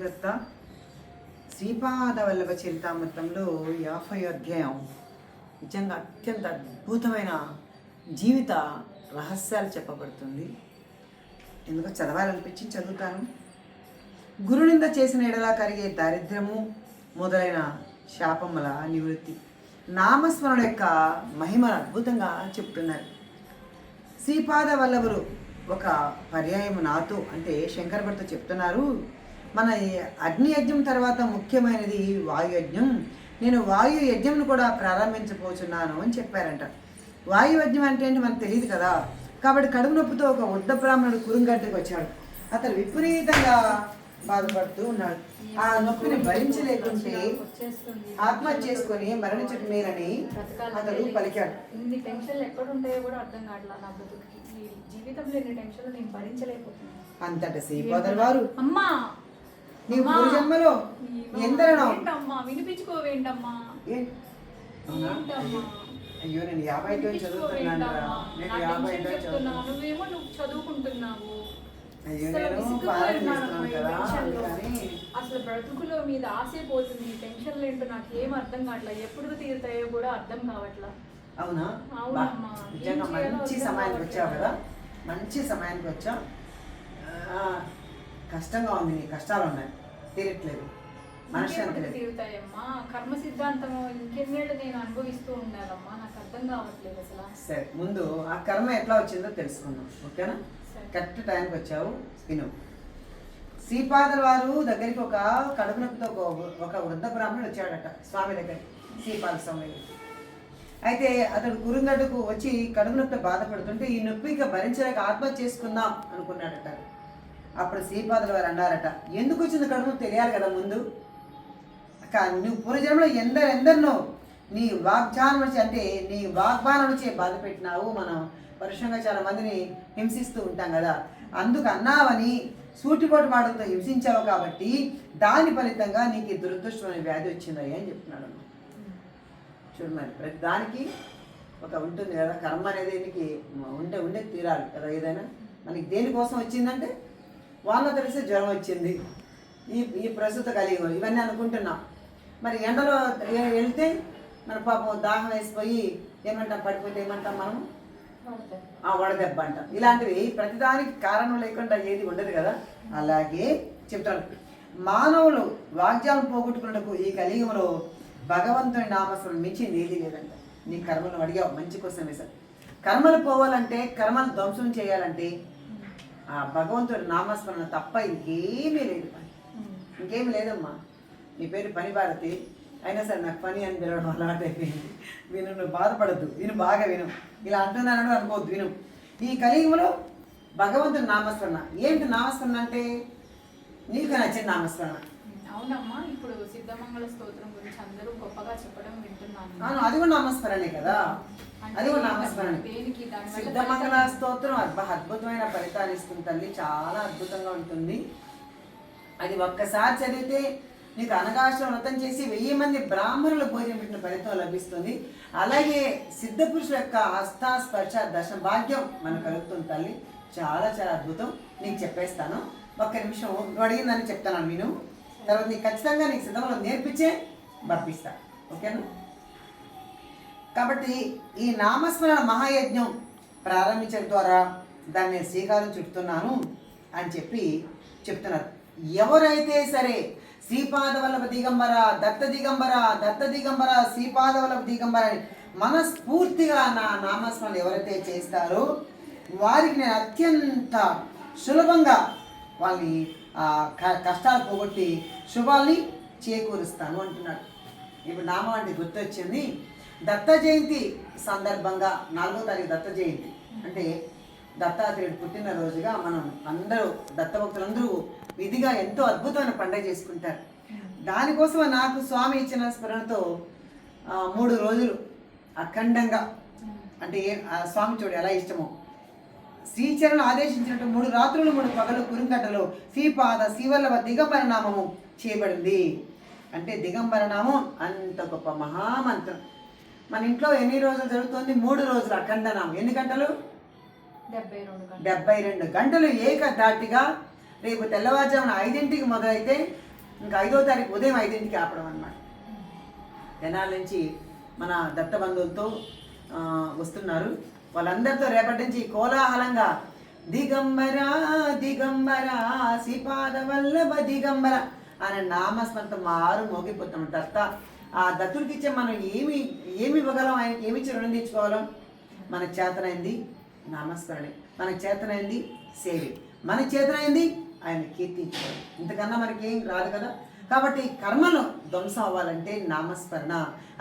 దత్త శ్రీపాద వల్లభ చరితామృతంలో యాభై అధ్యాయం నిజంగా అత్యంత అద్భుతమైన జీవిత రహస్యాలు చెప్పబడుతుంది. ఎందుకో చదవాలనిపించి చదువుతాను. గురునింద చేసిన ఎడలా కరిగే దారిద్ర్యము మొదలైన శాపముల నివృత్తి. నామస్మరణ యొక్క మహిమను అద్భుతంగా చెప్తున్నారు. శ్రీపాద వల్లభులు ఒక పర్యాయం నాతో అంటే శంకర్ భట్తో చెప్తున్నారు. మన అగ్ని యజ్ఞం తర్వాత ముఖ్యమైనది వాయు యజ్ఞం. నేను వాయు యజ్ఞంను కూడా ప్రారంభించబోతున్నాను అని చెప్పారంట. వాయు యజ్ఞం అంటే ఏంటి మనకు తెలియదు కదా? కాబట్టి కడుపు నొప్పితో ఒక వృద్ధ బ్రాహ్మణుడు కురుంగట్టుకు వచ్చాడు. అతను విపరీతంగా బాధపడుతూ ఉన్నాడు. ఆ నొప్పిని భరించలేకుంటే ఆత్మహత్య చేసుకొని మరణించటం మేలని అతడు పలికాడు. ఇన్ని టెన్షన్లు ఎక్కడ ఉంటాయో కూడా అర్థం కావట్లా నా బతుకుకి. జీవితంలో ఇన్ని టెన్షన్లు నేను భరించలేకపోతున్నాను. అంతట వారు అమ్మా! అమ్మా! పూర్వజన్మలో ఈ ఎందరనో. ఏంటమ్మా? వినిపించుకోవేంటమ్మా? ఏ? అవునా? ఏంటమ్మా? అయ్యో నేను యాభై ఐదు చదువుతున్నాను? నేను నా యాభై టెన్షన్ ఐదు చదువుతున్నాను నువ్వేమో నువ్వు చదువుకుంటున్నావు. అయ్యో అసలు నేను పాలన కదా బ్రతుకులో మీద ఆసే పోతుంది. ఈ టెన్షన్లు ఏంటో నాకు ఏం అర్థం కావట్లా? ఎప్పుడు తీరుతాయో కూడా అర్థం కావట్లా? అవునా? అవునమ్మా. మంచి సమయానికి. వచ్చావు కదా. మంచి సమయానికి వచ్చావు. ఆ, కష్టంగా ఉంది నీ కష్టాలు ఉన్నాయి. తీరట్లేదు. తీరుతాయమ్మా? కర్మ సిద్ధాంతం ఇంకెన్నేళ్ళు నేను అనుభవిస్తూ ఉండాలమ్మా? నాకు అర్థం కావట్లేదు అసలు. సరే ముందు ఆ కర్మ ఎట్లా వచ్చిందో తెలుసుకుందాం. ఓకేనా. కరెక్ట్ టైంకి వచ్చావు. విను. శ్రీపాదుల వారు దగ్గరికి ఒక కడుపు నొప్పితో ఒక- వృద్ధ బ్రాహ్మణుడు వచ్చాడట స్వామి దగ్గరికి శ్రీపాద స్వామి అయితే అతడు కురుంగడ్డకు వచ్చి కడుపు నొప్పి బాధపడుతుంటే ఈ నొప్పి ఇక భరించలేక ఆత్మహత్య చేసుకుందాం అనుకున్నాడట. అప్పుడు శ్రీపాదులు వారు అన్నారట ఎందుకు వచ్చింది కడుపు? తెలియాలి కదా ముందు. కానీ నువ్వు పూర్వజన్మలో ఎందరు ఎందరినో నీ వాగ్జానం నుంచి అంటే నీ వాగ్బానం నుంచి బాధ పెట్టినావు. మనం పరుషంగా చాలా మందిని హింసిస్తూ ఉంటాం కదా. అందుకు అన్నావని సూటిపోటు మాటలతో హింసించావు కాబట్టి దాని ఫలితంగా నీకు ఈ దురదృష్టమైన వ్యాధి వచ్చిందయ్యా అని చెప్తున్నాడు. చూడు మరి ప్రతి దానికి ఒక ఉంటుంది కదా కర్మ అనేది నీకు ఉంటే ఉండే తీరాలి కదా ఏదైనా. మనకి దేనికోసం వచ్చిందంటే వాన తెలిసి జ్వరం వచ్చింది. ఈ ఈ ప్రస్తుత కలియుగం ఇవన్నీ అనుకుంటున్నాం. మరి ఎండలో వెళ్తే మన పాపం దాహం వేసిపోయి ఏమంటాం పడిపోతే ఏమంటాం మనం ఆ వడదెబ్బ అంటాం. ఇలాంటివి ప్రతిదానికి కారణం లేకుండా ఏది ఉండదు కదా? అలాగే చెప్తాను మానవులు వాగ్యాలను పోగొట్టుకున్నకు ఈ కలియుగంలో భగవంతుని నామస్మరణ మించి ఏది లేదంట. నీ కర్మలు అడిగావు మంచి కోసం వేశారు కర్మలు పోవాలంటే కర్మలు ధ్వంసం చేయాలంటే ఆ భగవంతుడి నామస్మరణ తప్ప ఇంకేమీ లేదు. పని ఇంకేమీ లేదమ్మా. నీ పేరు పని భారతి అయినా సరే నాకు పని అని పిలవడం అలవాటు అయిపోయింది విను నువ్వు బాధపడద్దు. విను బాగా విను. ఇలా అంటున్నాను అనుకోవద్దు విను. ఈ కలియుగంలో భగవంతుని నామస్మరణ. ఏంటి నామస్మరణ అంటే? నీకు నచ్చిన నామస్మరణ. అవునమ్మా ఇప్పుడు సిద్ధమంగళ స్తోత్రం గురించి అందరూ గొప్పగా చెప్పడం వింటున్నాను. అది కూడా నామస్మరణే కదా. అది నామస్మరణ సిద్ధమంగళ స్తోత్రం అద్భుత అద్భుతమైన ఫలితాలు ఇస్తుంది తల్లి. చాలా అద్భుతంగా ఉంటుంది. అది ఒక్కసారి చదివితే నీకు అనగాష్టం వ్రతం చేసి వెయ్యి మంది బ్రాహ్మణుల భోజనం పెట్టిన ఫలితం లభిస్తుంది. అలాగే సిద్ధ పురుషుల యొక్క హస్తాస్పర్శ దశ భాగ్యం మనకు కలుగుతుంది తల్లి. చాలా చాలా అద్భుతం. నీకు చెప్పేస్తాను. ఒక్క నిమిషం నువ్వు అడిగిందని చెప్తాను విను తర్వాత నీకు ఖచ్చితంగా నీకు సిద్ధంలో నేర్పించే పంపిస్తా. ఓకేనా? కాబట్టి ఈ నామస్మరణ మహాయజ్ఞం ప్రారంభించడం ద్వారా దాన్ని శ్రీకారం చుడుతున్నాను అని చెప్పి చెప్తున్నారు. ఎవరైతే సరే శ్రీపాదవల్లభ దిగంబర దత్త దిగంబర దత్త దిగంబర శ్రీపాదవల్లభ దిగంబర అని మనస్ఫూర్తిగా నా నామస్మరణ ఎవరైతే చేస్తారో వారికి నేను అత్యంత సులభంగా వాళ్ళని క- కష్టాలు పోగొట్టి శుభాల్ని చేకూరుస్తాను అంటున్నాడు. ఇప్పుడు నామం అంటే గుర్తొచ్చింది. దత్త జయంతి సందర్భంగా నాలుగో తారీఖు దత్త జయంతి. అంటే దత్తాత్రేయుడు పుట్టినరోజుగా మనం అందరూ దత్త భక్తులందరూ విధిగా ఎంతో అద్భుతమైన పండుగ చేసుకుంటారు. దానికోసం నాకు స్వామి ఇచ్చిన స్మరణతో మూడు రోజులు అఖండంగా అంటే ఆ స్వామి చూడు ఎలా ఇష్టమో. శ్రీచరణ ఆదేశించినట్టు మూడు రాత్రులు మూడు పగలు కురుంకట్టలో శ్రీపాద శ్రీవల్లభ దిగంబర చేయబడింది. అంటే దిగంబరనామం అంత గొప్ప మహామంత్రం. మన ఇంట్లో ఎన్ని రోజులు జరుగుతుంది? మూడు రోజులు అఖండ నామం ఎన్ని గంటలు? డెబ్బై రెండు గంటలు. డెబ్బై రెండు గంటలు ఏక దాటిగా రేపు తెల్లవారుజామున ఐదింటికి మొదలైతే ఇంకా ఐదో తారీఖు ఉదయం ఐదింటికి ఆపడం అనమాట తెనాల నుంచి మన దత్తబంధువులతో వస్తున్నారు. వాళ్ళందరితో రేపటి నుంచి కోలాహలంగా దిగంబర దిగంబర శ్రీపాద వల్లభ దిగంబర అనే నామస్మరణతో మారు మోగిపోతాం దత్త. ఆ దత్తుడికి ఇచ్చే మనం ఏమి ఏమి ఇవ్వగలం ఆయనకి ఏమి ఇచ్చి రుణం తీర్చుకోగలం మనకు చేతనైంది నామస్మరణే. మనకు చేతనైంది సేవే. మన చేతనైంది ఆయన కీర్తించుకోవాలి ఇంతకన్నా మనకి ఏం రాదు కదా? కాబట్టి కర్మను ధ్వంసం అవ్వాలంటే నామస్మరణ.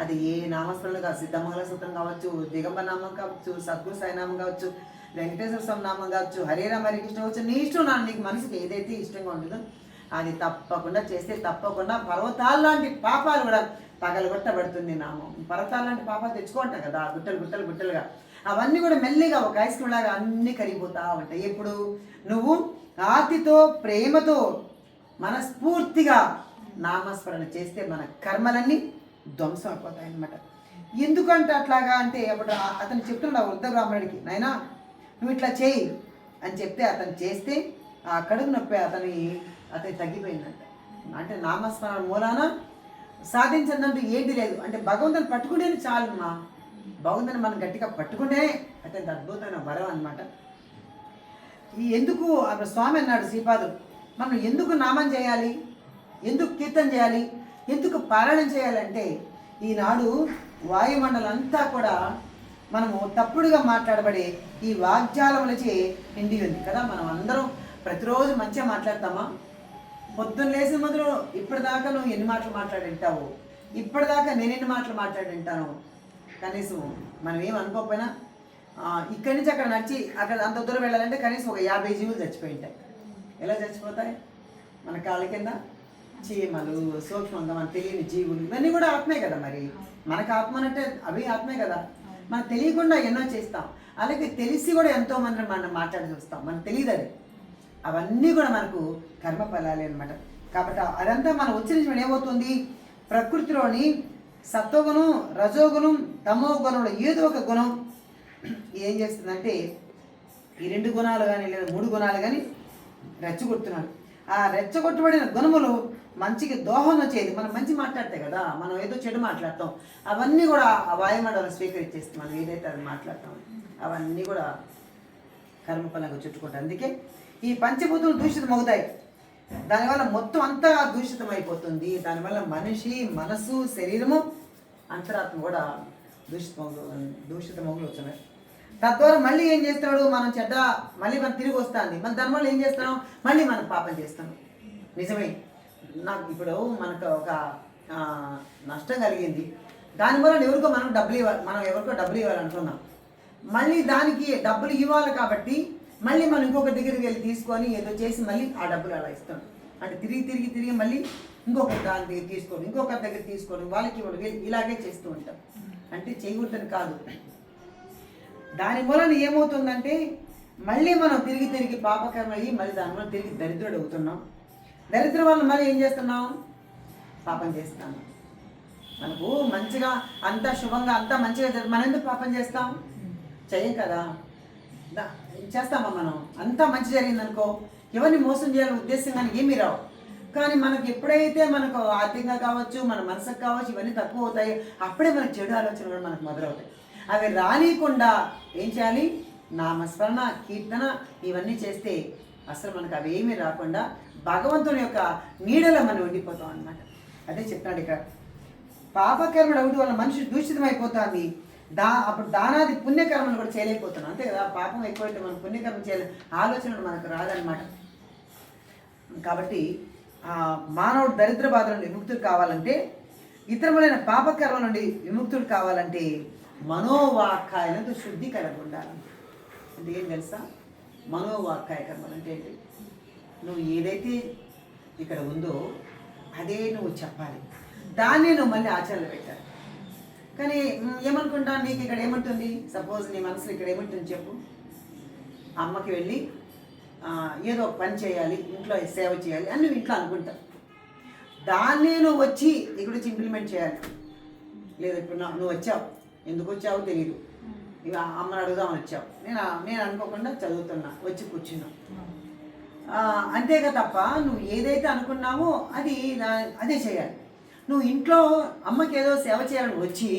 అది ఏ నామస్మరణ కావచ్చు సిద్ధమంగళ సూత్రం కావచ్చు దిగంబర నామం కావచ్చు సద్గురు సాయినామం కావచ్చు వెంకటేశ్వర స్వామి నామం కావచ్చు హరే రామ హరే కృష్ణ కావచ్చు నీ ఇష్టం నా నీకు మనసుకి ఏదైతే ఇష్టంగా ఉంటుందో అది తప్పకుండా చేస్తే తప్పకుండా పర్వతాల లాంటి పాపాలు కూడా పగలగొట్టబడుతుంది నామం. పర్వతాల పాప పాపాలు తెచ్చుకుంటాం కదా గుట్టలు గుట్టలు గుట్టలుగా. అవన్నీ కూడా మెల్లిగా ఒక ఐస్ క్రీమ్ లాగా అన్నీ కరిగిపోతా ఉంటాయి. ఎప్పుడు? నువ్వు ఆర్తితో ప్రేమతో మనస్ఫూర్తిగా నామస్మరణ చేస్తే మన కర్మలన్నీ ధ్వంసం అయిపోతాయి అనమాట ఎందుకంటే అట్లాగా అంటే అప్పుడు అతను చెప్తున్నాడు వృద్ధ బ్రాహ్మణుడికి నాయనా నువ్వు ఇట్లా చేయి అని చెప్తే అతను చేస్తే ఆ కడుపు నొప్పి అతని అతని తగ్గిపోయిందంట. అంటే నామస్మరణ మూలాన సాధించిందంటూ ఏంటి లేదు. అంటే భగవంతుని పట్టుకుంటేనే చాలు మా భగవంతుని మనం గట్టిగా పట్టుకుంటే అతనికి అద్భుతమైన వరం అన్నమాట. ఈ ఎందుకు అక్కడ స్వామి అన్నాడు శ్రీపాదు మనం ఎందుకు నామం చేయాలి? ఎందుకు కీర్తన చేయాలి? ఎందుకు పారాయణం చేయాలంటే ఈనాడు వాయుమండలం అంతా కూడా మనము తప్పుడుగా మాట్లాడబడే ఈ వాగ్జాలములచే నిండి ఉంది కదా. మనం అందరం ప్రతిరోజు మంచిగా మాట్లాడతామా? పొద్దున్న లేచిన మొదలు ఇప్పటిదాకా నువ్వు ఎన్ని మాటలు మాట్లాడి వింటావు ఇప్పటిదాకా నేను ఎన్ని మాటలు మాట్లాడి వింటాను కనీసం మనం ఏం అనుకోకపోయినా ఇక్కడి నుంచి అక్కడ నడిచి అక్కడ అంత దూరం వెళ్ళాలంటే కనీసం ఒక యాభై జీవులు చచ్చిపోయి ఉంటాయి ఎలా చచ్చిపోతాయి? మన కాళ్ళ కింద? చీమలు సూక్ష్మంగా మన తెలియని జీవులు ఇవన్నీ కూడా ఆత్మే కదా మరి. మనకు ఆత్మ అంటే అవి ఆత్మే కదా. మనం తెలియకుండా ఎన్నో చేస్తాం. అలాగే తెలిసి కూడా ఎంతో మంది మనం మాట్లాడి చూస్తాం. మనకు తెలియదు అది. అవన్నీ కూడా మనకు కర్మ ఫలాలే అనమాట కాబట్టి అదంతా మనం ఉచ్చరించడం ఏమవుతుంది? ప్రకృతిలోని సత్వగుణం రజోగుణం తమో గుణంలో ఏదో ఒక గుణం. ఏం చేస్తుందంటే ఈ రెండు గుణాలు కానీ లేదా మూడు గుణాలు కానీ రెచ్చగొడుతున్నాడు. ఆ రెచ్చగొట్టబడిన గుణములు మంచికి దోహం వచ్చేది మనం మంచి మాట్లాడితే కదా మనం ఏదో చెడు మాట్లాడతాం. అవన్నీ కూడా ఆ వాయుమండలం స్వీకరించేస్తాం మనం ఏదైతే అది మాట్లాడతాం అవన్నీ కూడా కర్మఫలంగా చుట్టుకుంటాం అందుకే ఈ పంచభూతులు దూషితమవుతాయి. దానివల్ల మొత్తం అంతా దూషితం అయిపోతుంది దానివల్ల మనిషి మనసు శరీరము అంతరాత్మ కూడా దూషితం దూషితమవులు వచ్చినాయి తద్వారా మళ్ళీ ఏం చేస్తాడు? మనం చెడ్డ మళ్ళీ మనం తిరిగి వస్తుంది. మన దానివల్ల ఏం చేస్తాం మళ్ళీ మనం పాపం చేస్తాం నిజమే. నాకు ఇప్పుడు మనకు ఒక నష్టం కలిగింది. దానివల్ల ఎవరికో మనం డబ్బులు ఇవ్వాలి మనం ఎవరికో డబ్బులు ఇవ్వాలనుకున్నాం. మళ్ళీ దానికి డబ్బులు ఇవ్వాలి కాబట్టి మళ్ళీ మనం ఇంకొక దగ్గరికి వెళ్ళి తీసుకొని ఏదో చేసి మళ్ళీ ఆ డబ్బులు అలా ఇస్తాం. అంటే తిరిగి తిరిగి తిరిగి మళ్ళీ ఇంకొక దాని దగ్గర తీసుకొని ఇంకొకరి దగ్గర తీసుకొని వాళ్ళకి ఇవ్వడం ఇలాగే చేస్తూ ఉంటాం. అంటే చేయకూడదని కాదు. దాని వలన ఏమవుతుందంటే మళ్ళీ మనం తిరిగి తిరిగి పాపకర్మ అయ్యి మళ్ళీ దాని వల్ల తిరిగి దరిద్రుడు అవుతున్నాం. దరిద్ర వల్ల మళ్ళీ ఏం చేస్తున్నాం? పాపం చేస్తాము మనకు మంచిగా అంతా శుభంగా అంతా మంచిగా మనం ఎందుకు పాపం చేస్తాం? చెయ్యం కదా. చేస్తామా మనం? అంతా మంచి జరిగిందనుకో ఎవరిని మోసం చేయాలని ఉద్దేశం కానీ ఏమీ రావు. కానీ మనకు ఎప్పుడైతే మనకు ఆర్థికంగా కావచ్చు మన మనసుకు కావచ్చు ఇవన్నీ తక్కువ అవుతాయి అప్పుడే మనకు చెడు ఆలోచనలు కూడా మనకు మొదలవుతాయి. అవి రానియకుండా ఏం చేయాలి? నామస్మరణ కీర్తన ఇవన్నీ చేస్తే అసలు మనకు అవి ఏమీ రాకుండా భగవంతుని యొక్క నీడలో మనం ఉండిపోతాం అన్నమాట. అదే చెప్తున్నాడు ఇక్కడ. పాపకర్మడు ఒకటి వల్ల మనిషి దూషితమైపోతుంది దా అప్పుడు దానాది పుణ్యకర్మలు కూడా చేయలేకపోతున్నాం. అంతే కదా పాపం ఎక్కువైతే మనం పుణ్యకర్మ చేయలే. ఆలోచనలు మనకు రాదనమాట కాబట్టి మానవుడు దరిద్ర బాధ నుండి విముక్తుడు కావాలంటే ఇతరములైన పాపకర్మ నుండి విముక్తుడు కావాలంటే మనోవాక్కాయలకు శుద్ధి కలిగి ఉండాలి. అంటే ఏం తెలుసా? మనోవాక్కాయ కర్మలు అంటే ఏంటి? నువ్వు ఏదైతే ఇక్కడ ఉందో అదే నువ్వు చెప్పాలి. దాన్ని నువ్వు మళ్ళీ ఆచరణ పెట్టాలి. కానీ ఏమనుకుంటా నీకు ఇక్కడ ఏముంటుంది? సపోజ్ నీ మనసులో ఇక్కడ ఏముంటుంది చెప్పు. అమ్మకి వెళ్ళి ఏదో ఒక పని చేయాలి ఇంట్లో సేవ చేయాలి అని నువ్వు ఇంట్లో అనుకుంటావు. దాన్ని నువ్వు వచ్చి ఇక్కడ వచ్చి ఇంప్లిమెంట్ చేయాలి. లేదు ఇప్పుడు నువ్వు వచ్చావు. ఎందుకు వచ్చావో తెలియదు ఇక అమ్మని అడుగుదామని వచ్చావు. నేను నేను అనుకోకుండా చదువుతున్నా వచ్చి కూర్చున్నా. అంతేగా తప్ప నువ్వు ఏదైతే అనుకున్నావో అది అదే చేయాలి. నువ్వు ఇంట్లో అమ్మకి ఏదో సేవ చేయాలని వచ్చి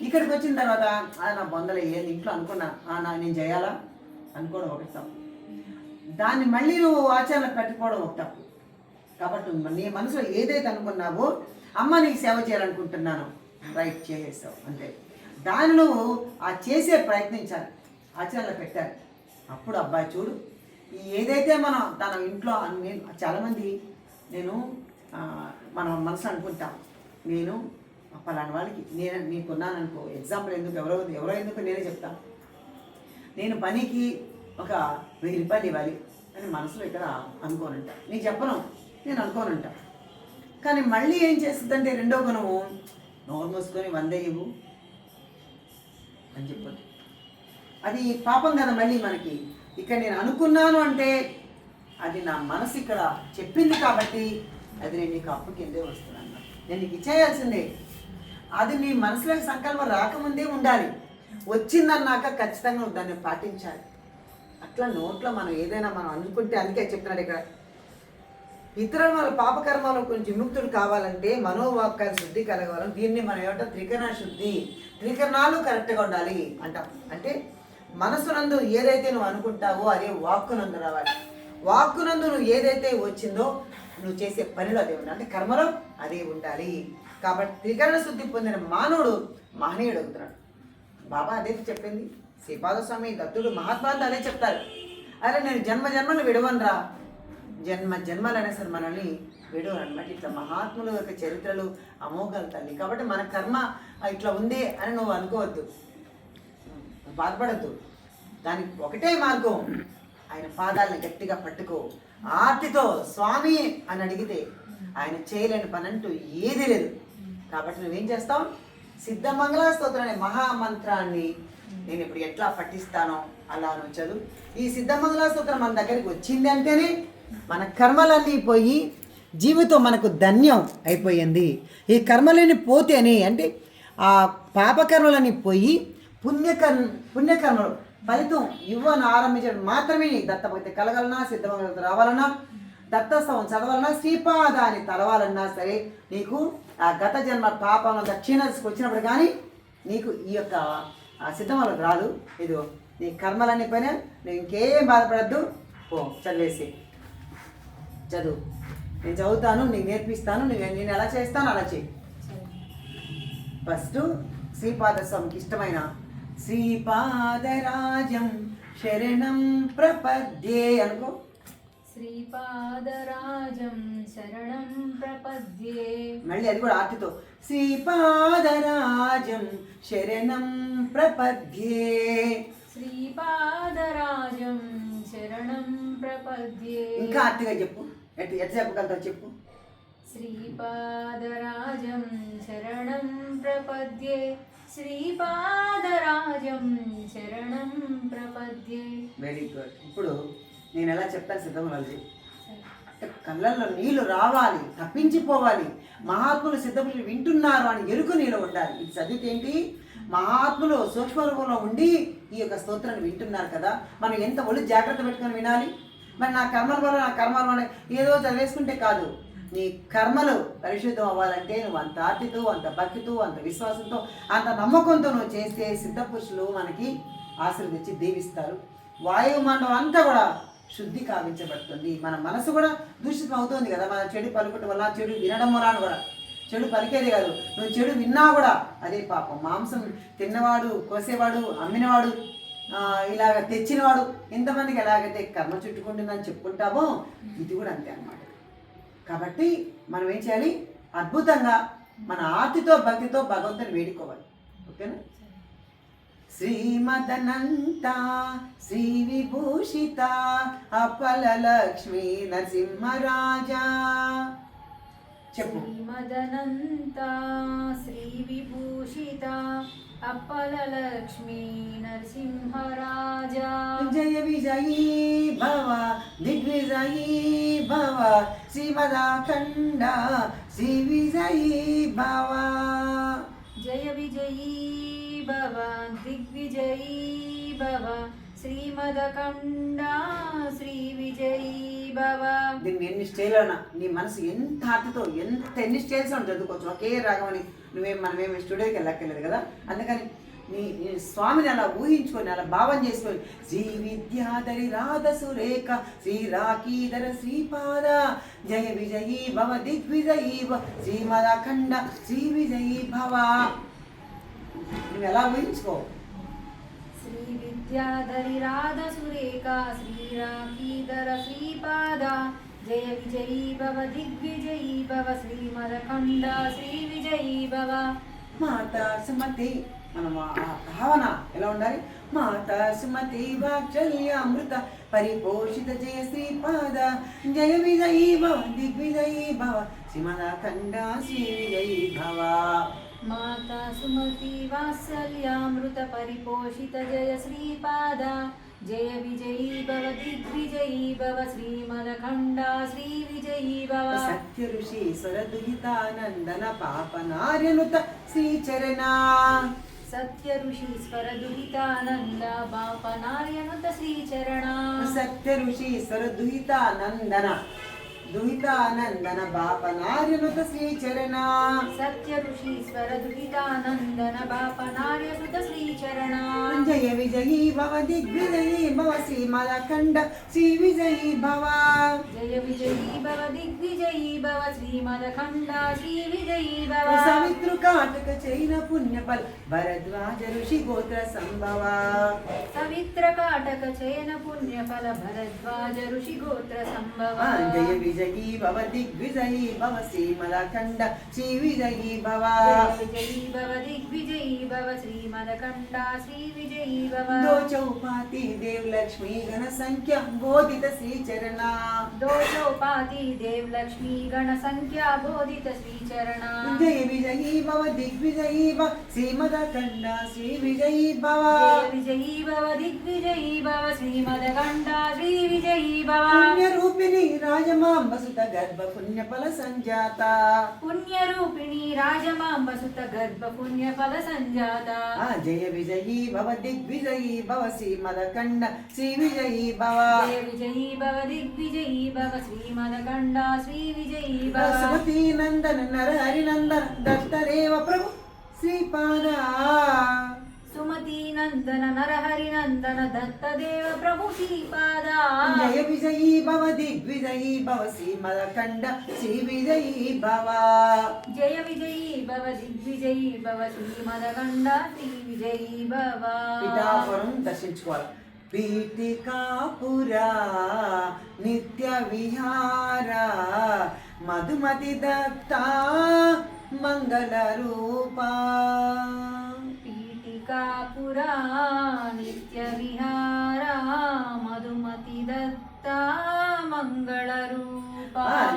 ఇక్కడికి వచ్చిన తర్వాత "ఆ, నా బొందలు ఏంది ఇంట్లో అనుకున్నా. నా నేను చేయాలా? అనుకోవడం ఒకటి తప్పు. దాన్ని మళ్ళీ నువ్వు ఆచరణ పెట్టుకోవడం ఒక తప్పు. కాబట్టి నీ మనసులో ఏదైతే అనుకున్నావో అమ్మ నీకు సేవ చేయాలనుకుంటున్నాను. రైట్ చేసేస్తావు. అంతే దాన్ని నువ్వు ఆ చేసే ప్రయత్నించాలి. ఆచరణలో పెట్టాలి. అప్పుడు అబ్బాయి చూడు ఏదైతే మనం తన ఇంట్లో నేను చాలామంది నేను మనం మనసు అనుకుంటాం. నేను పలాని వాళ్ళకి నేను నీకున్నాను అనుకో ఎగ్జాంపుల్ ఎందుకు ఎవరో ఎవరో ఎందుకు నేనే చెప్తాను నేను పనికి ఒక వెయ్యి రూపాయలు ఇవ్వాలి అని మనసులో ఇక్కడ అనుకోనంట. నీకు చెప్పను నేను అనుకోనంట. కానీ మళ్ళీ ఏం చేస్తుందంటే రెండో గుణము నోరు మూసుకొని వంద ఇవ్వు అని చెప్పండి అది పాపం కదా మళ్ళీ మనకి. ఇక్కడ నేను అనుకున్నాను అంటే అది నా మనసు ఇక్కడ చెప్పింది కాబట్టి అది నేను నీకు అప్పు కిందే వస్తున్నాను నేను నీకు ఇచ్చేయాల్సిందే. అది నీ మనసులోకి సంకల్పం రాకముందే ఉండాలి. వచ్చిందన్నాక ఖచ్చితంగా దాన్ని పాటించాలి. అట్లా నోట్లో మనం ఏదైనా మనం అనుకుంటే అందుకే చెప్తున్నాడు ఇక్కడ. ఇతరుల వాళ్ళ పాపకర్మాల గురించి విముక్తుడు కావాలంటే మనోవాక్యాల శుద్ధి కలగాలని దీన్ని మనం ఏమంటాం? త్రికరణ శుద్ధి. త్రికరణాలు కరెక్ట్గా ఉండాలి అంటాం. అంటే మనసునందు ఏదైతే నువ్వు అనుకుంటావో అదే వాక్కునందు రావాలి. వాక్కునందు నువ్వు ఏదైతే వచ్చిందో నువ్వు చేసే పనిలో అదే ఉండాలి అంటే కర్మలో అదే ఉండాలి. కాబట్టి త్రికరణ శుద్ధి పొందిన మానవుడు మహనీయుడు అవుతున్నాడు. బాబా అదే చెప్పింది. శ్రీపాద స్వామి దత్తుడు మహాత్మాలు అదే చెప్తారు. అరే నేను జన్మ జన్మలు విడవనరా. జన్మ జన్మలైనా సరే మనల్ని విడవరు అనమాట ఇట్లా మహాత్ముల యొక్క చరిత్రలు అమోఘాలు తల్లి. కాబట్టి మన కర్మ ఇట్లా ఉంది అని నువ్వు అనుకోవద్దు. బాధపడద్దు. దానికి ఒకటే మార్గం. ఆయన పాదాలను గట్టిగా పట్టుకో. ఆర్తితో స్వామి అని అడిగితే ఆయన చేయలేని పని అంటూ ఏది లేదు. కాబట్టి నువ్వేం చేస్తావు? సిద్ధమంగళ స్తోత్రం అనే మహామంత్రాన్ని నేను ఇప్పుడు ఎట్లా పఠిస్తానో అలా నువ్వు చదువు. ఈ సిద్ధమంగళ స్తోత్రం మన దగ్గరికి వచ్చింది అంటేనే మన కర్మలన్నీ పోయి జీవితం మనకు ధన్యం అయిపోయింది. ఈ కర్మలని పోతేనే అంటే ఆ పాపకర్మలని పోయి పుణ్యకర్మ పుణ్యకర్మలు ఫలితం ఇవ్వను ఆరంభించడం మాత్రమే. నీ దత్తభక్తి కలగలనా సిద్ధమంగళ రావాలన్నా దత్తస్తవం చదవాలన్నా శ్రీపాదాన్ని తలవాలన్నా సరే నీకు ఆ గత జన్మ పాపం దక్షిణ వచ్చినప్పుడు కానీ నీకు ఈ యొక్క ఆ సిద్ధమలకు రాదు. ఇదిగో నీ కర్మలన్నీ పైన నువ్వు ఇంకేం బాధపడద్దు. ఓ చదివేసి. చదువు. నేను చదువుతాను నీకు నేర్పిస్తాను నువ్వు నేను ఎలా చేస్తాను అలా చేయి ఫస్ట్ శ్రీపాద స్వామికి ఇష్టమైన శ్రీపాదరాజం శరణం ప్రపద్యే అనుకో. శ్రీపాదరాజం శరణం ప్రపద్యే. మళ్ళీ అది కూడా ఆర్తితో. శ్రీపాదరాజం శరణం ప్రపద్యే. శ్రీపాదరాజం శరణం ప్రపద్యే. ఇంకా ఆర్తిగా చెప్పు. ఎట్ ఎట్లా చెప్పగలుగుతావు చెప్పు. శ్రీపాదరాజం శరణం ప్రపద్యే. శ్రీపాదరాజం శరణం ప్రపద్యే. వెరీ గుడ్ ఇప్పుడు నేను ఎలా చెప్తాను సిద్ధమరాజు అంటే కళ్ళల్లో నీళ్ళు రావాలి తప్పించిపోవాలి. మహాత్ములు సిద్ధములు వింటున్నారు అని ఎరుకు నీలో ఉండాలి. ఇది చదివితే ఏంటి? మహాత్ములు సూక్ష్మ రూపంలో ఉండి ఈ యొక్క స్తోత్రాన్ని వింటున్నారు కదా. మనం ఎంత ఒళ్ళు జాగ్రత్త పెట్టుకొని వినాలి? మరి నా కర్మల వల్ల నా కర్మల వల్ల ఏదో చదివేసుకుంటే కాదు. నీ కర్మలు పరిశుద్ధం అవ్వాలంటే నువ్వు అంత ఆర్తితో అంత భక్తితో అంత విశ్వాసంతో అంత నమ్మకంతో నువ్వు చేస్తే సిద్ధపురుషులు మనకి ఆశీర్వదించి దీవిస్తారు. వాయుమండలం అంతా కూడా శుద్ధి కావించబడుతుంది. మన మనసు కూడా దూషితం అవుతుంది కదా. మన చెడు పలుకుట వల్ల చెడు వినడం వలన కూడా. చెడు పలికేది కాదు. నువ్వు చెడు విన్నా కూడా అదే పాపం. మాంసం తిన్నవాడు కోసేవాడు అమ్మినవాడు ఇలాగ తెచ్చినవాడు ఎంతమందికి ఎలాగైతే కర్మ చుట్టుకుంటుందని చెప్పుకుంటామో ఇది కూడా అంతే అన్నమాట. కాబట్టి మనం ఏం చేయాలి? అద్భుతంగా మన ఆర్తితో భక్తితో భగవంతుని వేడుకోవాలి. ఓకేనా? శ్రీమదనంత శ్రీ విభూషిత అపల లక్ష్మీ నరసింహరాజా. చెప్పు. శ్రీమదనంత శ్రీ విభూషిత అప్పల లక్ష్మీ నరసింహరాజా. జయ విజయీ భవ దిగ్విజయీ భవ శ్రీమదాఖండ శ్రీ విజయీ భవ. జయ విజయీ భవ దిగ్విజయీ భవ శ్రీమదకండ శ్రీ విజయీ భవ. దీన్ని ఎన్ని స్టైల్ అయినా నీ మనసు ఎంత ఆర్తతో ఎంత ఎన్ని స్టైల్స్ అని చదువుకోవచ్చు ఒకే రాగం అని నువ్వేం మనమేమి స్టూడియోకి వెళ్ళక్కర్లేదు కదా? అందుకని నీ స్వామిని అలా ఊహించుకొని అలా భావం చేసుకొని శ్రీ విద్యాధరి రాధ సురేఖ శ్రీ రాకీధర శ్రీపాద జయ విజయీ భవ దిగ్విజయీ శ్రీమదఖండ శ్రీ విజయీ భవ. నువ్వు ఎలా ఊహించుకో? శ్రీ విద్యాధరి రాధ సురేఖ శ్రీరాకీధర శ్రీపాద జయ విజయీ భవ దిగ్విజయీ భవ శ్రీమదకండ శ్రీ విజయీ భవ మాత సుమతి మనం భావన ఎలా ఉండాలి? మాత సుమతి వాత్సల్య అమృత పరిపోషిత జయ శ్రీపాద జయ విజయీ భవ దిగ్విజయీ భవ శ్రీమద ఖండ శ్రీ విజయీ భవ। మాతా సుమతి వాత్సల్యామృత పరిపోషిత జయ శ్రీపాద జయ విజయీ భవ దిగ్విజయీ భవ శ్రీమదఖండ శ్రీ విజయీ భవ సత్య ఋషి స్వరదుహితానందన పాప నార్యనుత శ్రీచరణ సత్య ఋషీశ్వర దుహితానంద బాపనార్యనుత దుహితానందన బాప నార్యనుత శ్రీచరణ. సత్య ఋషీశ్వర దుహితానందన బాపనార్యనుత శ్రీచరణ. జయ విజయీ భవ దిగ్విజయీ భవ శ్రీమలఖండ శ్రీ విజయీ భవ. జయ విజయీ భవ దిగ్విజయీ భవ శ్రీమదఖండ శ్రీ విజయీ భవ. సవితృ కాటక చైన పుణ్యఫల భరద్వాజ ఋషి గోత్ర సంభవ. సవిత్ర కాటక చయన పుణ్యఫల భరద్వాజ ఋషి గోత్ర సంభవ. జయ విజయీ భవ దిగ్విజయీ భవ శ్రీమలఖండ శ్రీ విజయీ భవ జయ విజయీ భవ దిగ్విజయీ భవ శ్రీమదకండ శ్రీ విజయీ భవ దోచౌపాతి దేవ్ లక్ష్మీ గణ సంఖ్య బోధిత శ్రీచరణ దోషోపాతి దేవ్ లక్ష్మీ గణ సంఖ్యా బోధిత శ్రీచరణ జయ విజయీ భవ దిగ్విజయీ భవ శ్రీమదఖండ శ్రీ విజయీ భవ జయ విజయీ భవ దిగ్విజయీ భవ శ్రీమదకండ శ్రీ విజయీ భవ పుణ్యరూపిణి రాజమాంబ సుత గర్భ పుణ్యఫల సంజాత పుణ్యరూపిణి రాజమాంబ సుత గర్భ పుణ్యఫల సంజాత. ఆ జయ విజయీ భవ దిగ్విజయీ భవ శ్రీమదఖండ శ్రీ విజయీ భవ. జయ విజయీ భవ దిగ్విజయీ భవ శ్రీమదకండ శ్రీ విజయీ భవ. నందన నర హరినందన దత్తదేవ ప్రభు శ్రీపాద. సుమతి నందన నరహరి నందన దత్తదేవ ప్రభు శ్రీపాద జయ విజయీ భవ దిగ్విజయీ భవ శ్రీమదఖండ. శ్రీ విజయీ భవ జయ విజయీ భవ దిగ్విజయీ భవ శ్రీమదకండ శ్రీ విజయీ భవ పిఠాపురం దర్శించుకోవాలి. పీఠికాపురా నిత్య విహార మధుమతి దత్త మంగళ రూపా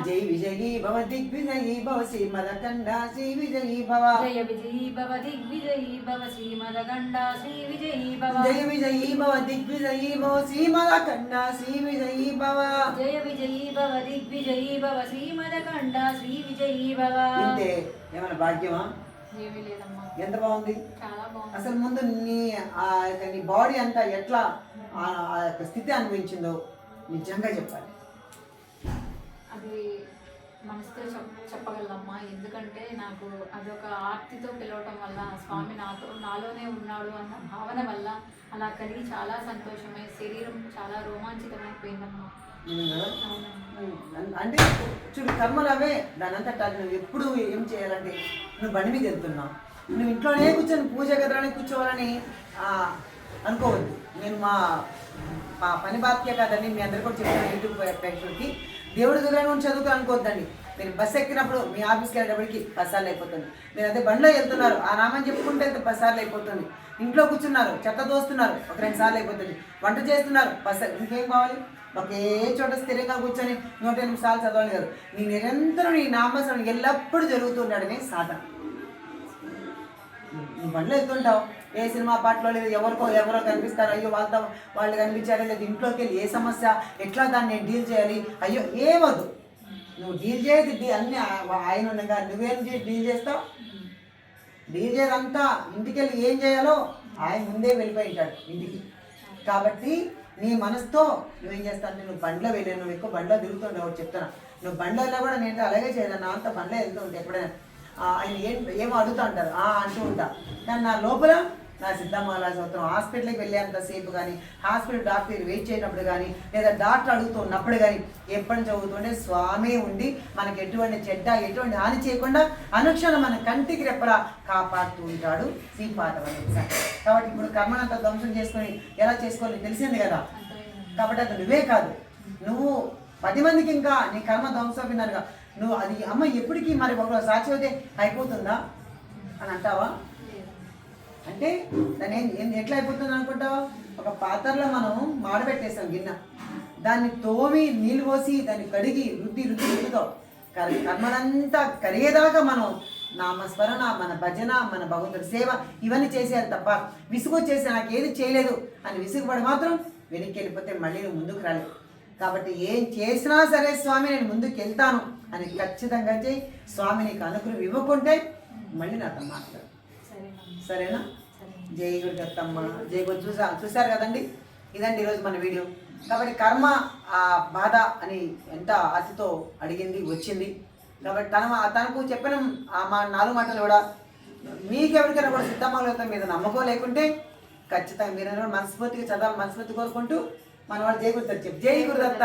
జై విజయీ భవ దిగ్విజయీ భవ శ్రీమదఖండ శ్రీ విజయీ భవ. జయ విజయీ భవ దిగ్విజయీ భవ శ్రీమదకండ శ్రీ విజయీ భవ. జయ విజయీ భవ దిగ్విజయీ భవ శ్రీమదఖండ శ్రీ విజయీ భవ. జయ విజయీ భవ దిగ్విజయీ భవ శ్రీమదకండ శ్రీ విజయీ భవ. ఇంతే ఏమైనా భాగ్యమా? ఏమీ లేదమ్మా. ఎంత బాగుంది? చాలా బాగుంది. అసలు ముందు నీ ఆ యొక్క నీ బాడీ అంతా ఎట్లా ఆ ఆ యొక్క స్థితి అనిపించిందో నిజంగా చెప్పాలి. అది మనసుతో చెప్ చెప్పగలమ్మా ఎందుకంటే నాకు అదొక ఆర్తితో పిలవటం వల్ల స్వామి నాతో నాలోనే ఉన్నాడు అన్న భావన వల్ల అలా కలిగి చాలా సంతోషమై శరీరం చాలా రోమాంచితమైపోయిందమ్మా. అంటే చూడు కర్మలు అవే దాని అంతటా నువ్వు ఎప్పుడు ఏం చేయాలంటే నువ్వు బండి మీద వెళ్తున్నావు. నువ్వు ఇంట్లోనే కూర్చొని పూజ గదిలోనే కూర్చోవాలని అనుకోవద్దు. నేను మా మా పని బాధ్యత కాదండి మీ అందరు కూడా చెప్తాను యూట్యూబ్ ప్రేక్షకులకి. దేవుడి దగ్గర నుంచి చదువుతూ అనుకోవద్దండి. మీరు బస్సు ఎక్కినప్పుడు మీ ఆఫీస్కి వెళ్ళేటప్పటికి పసార్లు అయిపోతుంది. మీరు అదే బండిలో వెళ్తున్నారు ఆ నామని చెప్పుకుంటే వెళ్తే పసార్లు అయిపోతుంది. ఇంట్లో కూర్చున్నారు చెత్త దోస్తున్నారు ఒక రెండు సార్లు అయిపోతుంది. వంట చేస్తున్నారు బస్ ఇంకేం కావాలి? ఒకే చోట స్థిరంగా కూర్చొని నూట ఎనిమిది సార్లు చదవాలి కాదు. నీ నిరంతరం నీ నామస్మరణ ఎల్లప్పుడూ జరుగుతుండడమే సాధన. నువ్వు బండ్లు వెళ్తుంటావు ఏ సినిమా పాటలో లేదు ఎవరికో ఎవరో కనిపిస్తారు. అయ్యో వాళ్ళతో వాళ్ళు కనిపించారా లేదు. ఇంట్లోకి వెళ్ళి ఏ సమస్య ఎట్లా దాన్ని నేను డీల్ చేయాలి? అయ్యో ఏమదు నువ్వు డీల్ చేయదు అన్నీ ఆయన ఉండగా నువ్వేం చే- డీల్ చేస్తావు? డీజేదంతా ఇంటికెళ్ళి ఇంటికి వెళ్ళి ఏం చేయాలో ఆయన ముందే వెళ్ళిపోయి ఉంటాడు ఇంటికి. కాబట్టి నీ మనసుతో నువ్వేం చేస్తాను నువ్వు బండ్లో వెళ్ళాను నువ్వు ఎక్కువ బండ్లో తిరుగుతుండవు ఒకటి నువ్వు బండ్లో వెళ్ళా కూడా నేను అలాగే చేయను నా అంత బండ్లో వెళ్తూ ఉంటా ఎప్పుడైనా. ఆయన ఏం ఏమో అడుగుతూ ఉంటారు ఆ అంటూ ఉంటా. కానీ నా లోపల నా సిద్ధమాలా సూత్రం హాస్పిటల్కి వెళ్ళేంతసేపు కానీ హాస్పిటల్ డాక్టర్ వెయిట్ చేయనప్పుడు కానీ లేదా డాక్టర్ అడుగుతున్నప్పుడు కానీ ఎప్పటి చదువుతుంటే స్వామి ఉండి మనకి ఎటువంటి చెడ్డ ఎటువంటి హాని చేయకుండా అనుక్షణం మన కంటికి రెప్పలా కాపాడుతూ ఉంటాడు శ్రీపాదవని కాబట్టి ఇప్పుడు కర్మనంతా ధ్వంసం చేసుకొని ఎలా చేసుకోవాలి తెలిసింది కదా? కాబట్టి అది నువ్వే కాదు. నువ్వు పది మందికి ఇంకా నీ కర్మ ధ్వంసమైనారుగా నువ్వు అది అమ్మ ఎప్పటికీ మరి ఒకరోజు సాక్షి అయితే అయిపోతుందా? అని అంటావా? అంటే దాని ఏం ఎట్లా అయిపోతుంది అనుకుంటావు? ఒక పాత్రలో మనం మాడబెట్టేసాం గిన్నె. దాన్ని తోమి నీళ్ళు పోసి దాన్ని కడిగి రుద్ది రుద్ది రుద్దుతాం. కర్మలంతా కరిగేదాకా మనం నామస్మరణ మన భజన మన భగవంతుడి సేవ ఇవన్నీ చేసేది తప్ప విసుగు నాకేది నాకు ఏది చేయలేదు అని విసుగుపడి మాత్రం వెనక్కి వెళ్ళిపోతే మళ్ళీ నువ్వు ముందుకు రాలేదు కాబట్టి ఏం చేసినా సరే స్వామి నేను ముందుకు వెళ్తాను అని ఖచ్చితంగా చేయి స్వామి నీకు అనుగ్రహం ఇవ్వకుంటే మళ్ళీ నాతో మాట్లాడు. సరేనా? సరే జై గురు దత్తమ్మ జై గురు చూసా చూసారు కదండి? ఇదండి ఈరోజు మన వీడియో. కాబట్టి కర్మ ఆ బాధ అని ఎంత ఆశతో అడిగింది వచ్చింది. కాబట్టి తన తనకు చెప్పిన ఆ మా నాలుగు మాటలు కూడా మీకు ఎవరికైనా కూడా సిద్ధమాలతో మీద నమ్మకం లేకుంటే ఖచ్చితంగా మీరు మనస్ఫూర్తిగా చదవాలి మనస్ఫూర్తి కోరుకుంటూ మన వాళ్ళు జై గురు దత్త చెప్పు జై గురు దత్త